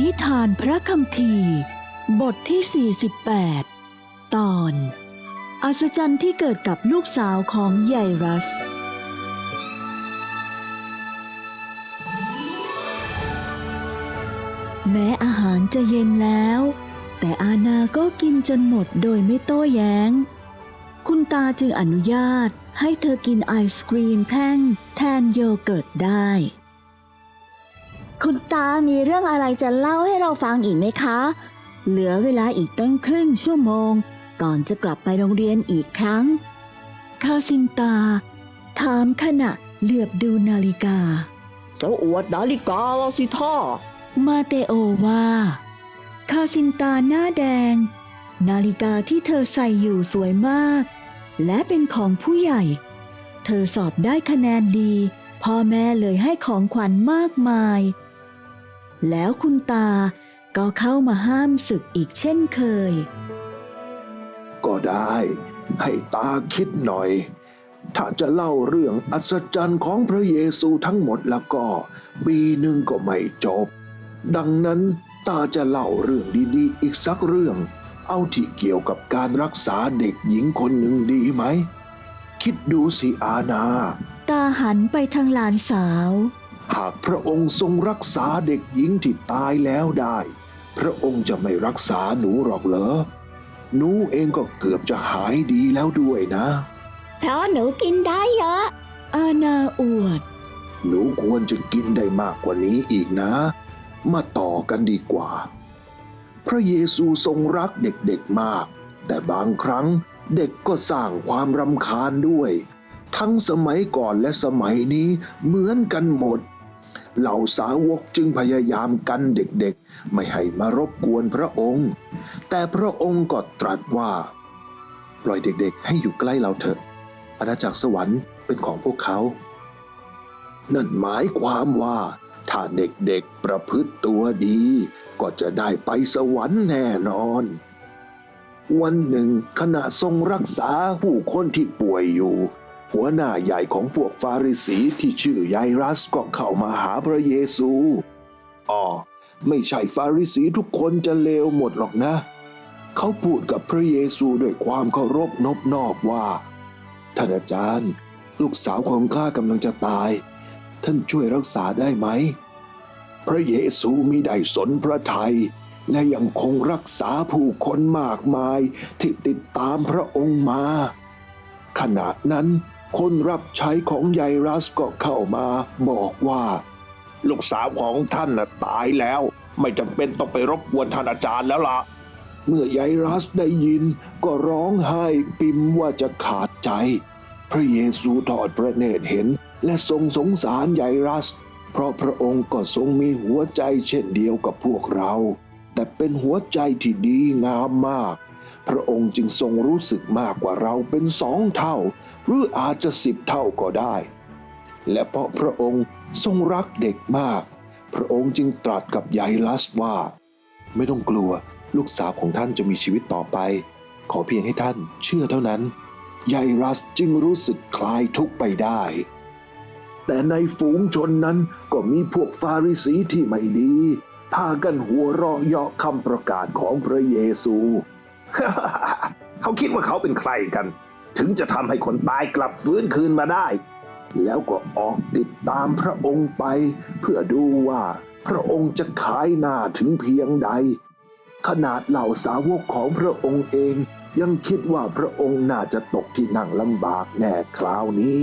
นิทานพระคัมภีบทที่ 48 ตอน อัศจรรย์ที่เกิดกับลูกสาวของไยรัส แม้อาหารจะเย็นแล้ว แต่อาณาก็กินจนหมดโดยไม่โต้แย้ง คุณตาจึงอนุญาตให้เธอกินไอศกรีมแท่งแทนโยเกิร์ตได้ คุณตามีเรื่องอะไรจะเล่าให้เราฟังอีกไหมคะ เหลือเวลาอีกตั้งครึ่งชั่วโมง ก่อนจะกลับไปโรงเรียนอีกครั้งคาซินตา ถามขณะเหลือบดูนาฬิกา เจ้าอวดนาฬิกาเราสิท่ามาเตโอว่าคาซินตาหน้าแดง นาฬิกาที่เธอใส่อยู่สวยมาก และเป็นของผู้ใหญ่ เธอสอบได้คะแนนดี พ่อแม่เลยให้ของขวัญมากมาย แล้วคุณตาก็เข้ามาห้ามศึกอีกเช่นเคย ก็ได้ให้ตาคิดหน่อย ถ้าจะเล่าเรื่องอัศจรรย์ของพระเยซูทั้งหมดแล้วก็ ปีหนึ่งก็ไม่จบ ดังนั้นตาจะเล่าเรื่องดีๆ อีกสักเรื่อง เอาที่เกี่ยวกับการรักษาเด็กหญิงคนหนึ่งดีไหม คิดดูสิอาณา ตาหันไปทางหลานสาว หากพระองค์ทรงรักษาเด็กหญิงที่ตายแล้วได้ พระองค์จะไม่รักษาหนูหรอกเหรอ หนูเองก็เกือบจะหายดีแล้วด้วยนะ เพราะหนูกินได้เยอะ อาณาอวด หนูควรจะกินได้มากกว่านี้อีกนะ มาต่อกันดีกว่า พระเยซูทรงรักเด็กๆมาก แต่บางครั้งเด็กก็สร้างความรำคาญด้วย ทั้งสมัยก่อนและสมัยนี้เหมือนกันหมด เหล่าสาวกจึงพยายามกันเด็กๆ ไม่ให้มารบกวนพระองค์ แต่พระองค์ก็ตรัสว่า ปล่อยเด็กๆ ให้อยู่ใกล้เราเถอะอาณาจักรสวรรค์เป็นของพวกเขา นั่นหมายความว่าถ้าเด็กๆประพฤติตัวดี ก็จะได้ไปสวรรค์แน่นอน วันหนึ่งขณะทรงรักษาผู้คนที่ป่วยอยู่ หัวหน้าใหญ่ของพวกฟาริสีที่ชื่อไยรัสก็เข้ามาหาพระเยซูอ๋อไม่ใช่ฟาริสีทุกคนจะเลวหมดหรอกนะ เขาพูดกับพระเยซูด้วยความเคารพนอบนอบว่า ท่านอาจารย์ ลูกสาวของข้ากำลังจะตาย ท่านช่วยรักษาได้ไหม พระเยซูมิได้สนพระทัยและยังคงรักษาผู้คนมากมายที่ติดตามพระองค์มา ขณะนั้น คนรับใช้ของไยรัสก็เข้ามาบอกว่า ลูกสาวของท่านน่ะตายแล้ว ไม่จำเป็นต้องไปรบกวนท่านอาจารย์แล้วล่ะ เมื่อไยรัสได้ยินก็ร้องไห้ปิมว่าจะขาดใจ พระเยซูทอดพระเนตรเห็น และทรงสงสารไยรัส เพราะพระองค์ก็ทรงมีหัวใจเช่นเดียวกับพวกเรา แต่เป็นหัวใจที่ดีงามมาก พระองค์จึงทรงรู้สึกมากกว่าเราเป็นสองเท่า หรืออาจจะสิบเท่าก็ได้ และเพราะพระองค์ทรงรักเด็กมาก พระองค์จึงตรัสกับไยรัสว่า ไม่ต้องกลัวลูกสาวของท่านจะมีชีวิตต่อไป ขอเพียงให้ท่านเชื่อเท่านั้นไยรัสจึงรู้สึกคลายทุกข์ไปได้ แต่ในฝูงชนนั้นก็มีพวกฟาริสีที่ไม่ดี พากันหัวเราะเยาะคำประกาศของพระเยซู เขาคิดว่าเขาเป็นใครกัน ถึงจะทำให้คนตายกลับฟื้นคืนมาได้ แล้วก็ออกติดตามพระองค์ไป เพื่อดูว่าพระองค์จะขายหน้าถึงเพียงใด ขนาดเหล่าสาวกของพระองค์เองยังคิดว่าพระองค์น่าจะตกที่นั่งลำบากแน่คราวนี้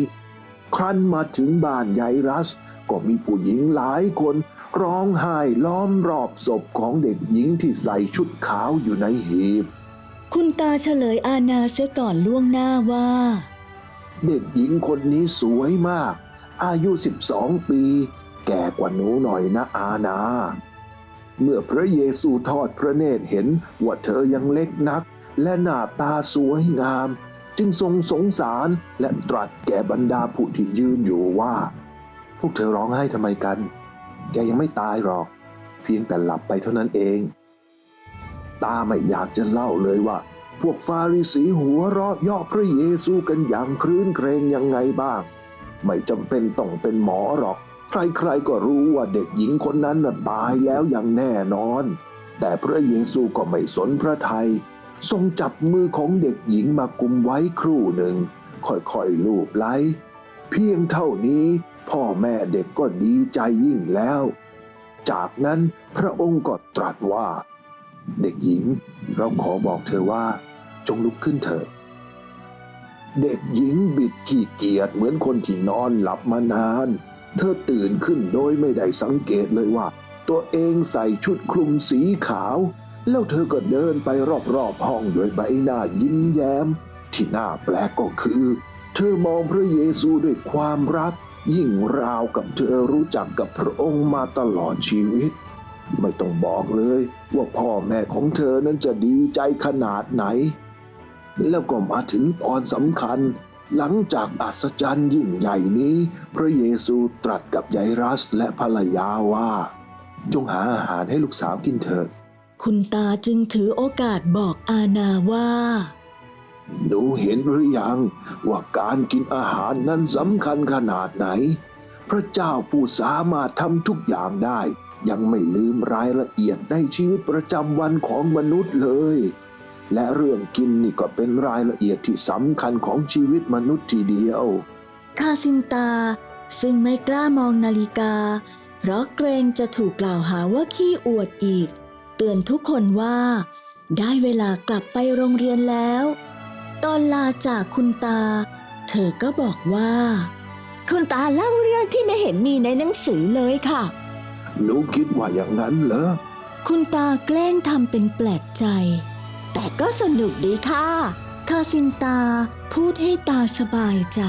ครั้นมาถึงบ้านไยรัส ก็มีผู้หญิงหลายคน ร้องไห้ล้อมรอบศพของเด็กหญิงที่ใส่ชุดขาวอยู่ในหีบ คุณตาเฉลยอาณาเสียก่อนล่วงหน้าว่า เด็กหญิงคนนี้สวยมาก อายุ 12 ปี แก่กว่าหนูหน่อยนะอาณาเมื่อพระเยซูทอดพระเนตรเห็นว่าเธอยังเล็กนัก และหน้าตาสวยงาม จึงทรงสงสารและตรัสแก่บรรดาผู้ที่ยืนอยู่ว่า พวกเธอร้องไห้ทำไมกัน แกยังไม่ตายหรอก เพียงแต่หลับไปเท่านั้นเอง ตาไม่อยากจะเล่าเลยว่า พวกฟาริสีหัวเราะเยาะพระเยซูกันอย่างครื้นเครงยังไงบ้าง ไม่จำเป็นต้องเป็นหมอหรอก ใครๆก็รู้ว่าเด็กหญิงคนนั้นน่ะตายแล้วอย่างแน่นอน แต่พระเยซูก็ไม่สนพระทัยทรงจับมือของเด็กหญิงมากุมไว้ครู่หนึ่ง ค่อยๆลูบไล้ เพียงเท่านี้พ่อแม่เด็กก็ดีใจยิ่งแล้ว จากนั้นพระองค์ก็ตรัสว่า เด็กหญิง เราขอบอกเธอว่า จงลุกขึ้นเถิดเด็กหญิงบิดขี้เกียจเหมือนคนที่นอนหลับมานาน เธอตื่นขึ้นโดยไม่ได้สังเกตเลยว่า ตัวเองใส่ชุดคลุมสีขาว แล้วเธอก็เดินไปรอบๆห้องด้วยใบหน้ายิ้มแย้ม ที่น่าแปลกก็คือ เธอมองพระเยซูด้วยความรัก ยิ่งราวกับเธอรู้จักกับพระองค์มาตลอดชีวิต ไม่ต้องบอกเลยว่าพ่อแม่ของเธอนั้นจะดีใจขนาดไหน แล้วก็มาถึงตอนสำคัญ หลังจากอัศจรรย์ยิ่งใหญ่นี้ พระเยซูตรัสกับยายรัสและภรรยาว่า จงหาอาหารให้ลูกสาวกินเถิด คุณตาจึงถือโอกาสบอกอาณาว่า หนูเห็นหรือยังว่าการกินอาหารนั้นสำคัญขนาดไหน พระเจ้าผู้สามารถทำทุกอย่างได้ ยังไม่ลืมรายละเอียดในชีวิตประจำวันของมนุษย์เลย และเรื่องกินนี่ก็เป็นรายละเอียดที่สำคัญของชีวิตมนุษย์ทีเดียว คาซินตา ซึ่งไม่กล้ามองนาฬิกา เพราะเกรงจะถูกกล่าวหาว่าขี้อวดอีก เตือนทุกคนว่า ได้เวลากลับไปโรงเรียนแล้ว ตอนลาจากคุณตา เธอก็บอกว่า คุณตาเล่าเรื่องที่ไม่เห็นมีในหนังสือเลยค่ะ หนูคิดว่าอย่างนั้นเหรอ คุณตาแกล้งทำเป็นแปลกใจ แต่ก็สนุกดีค่ะ คาซินตาพูดให้ตาสบายใจ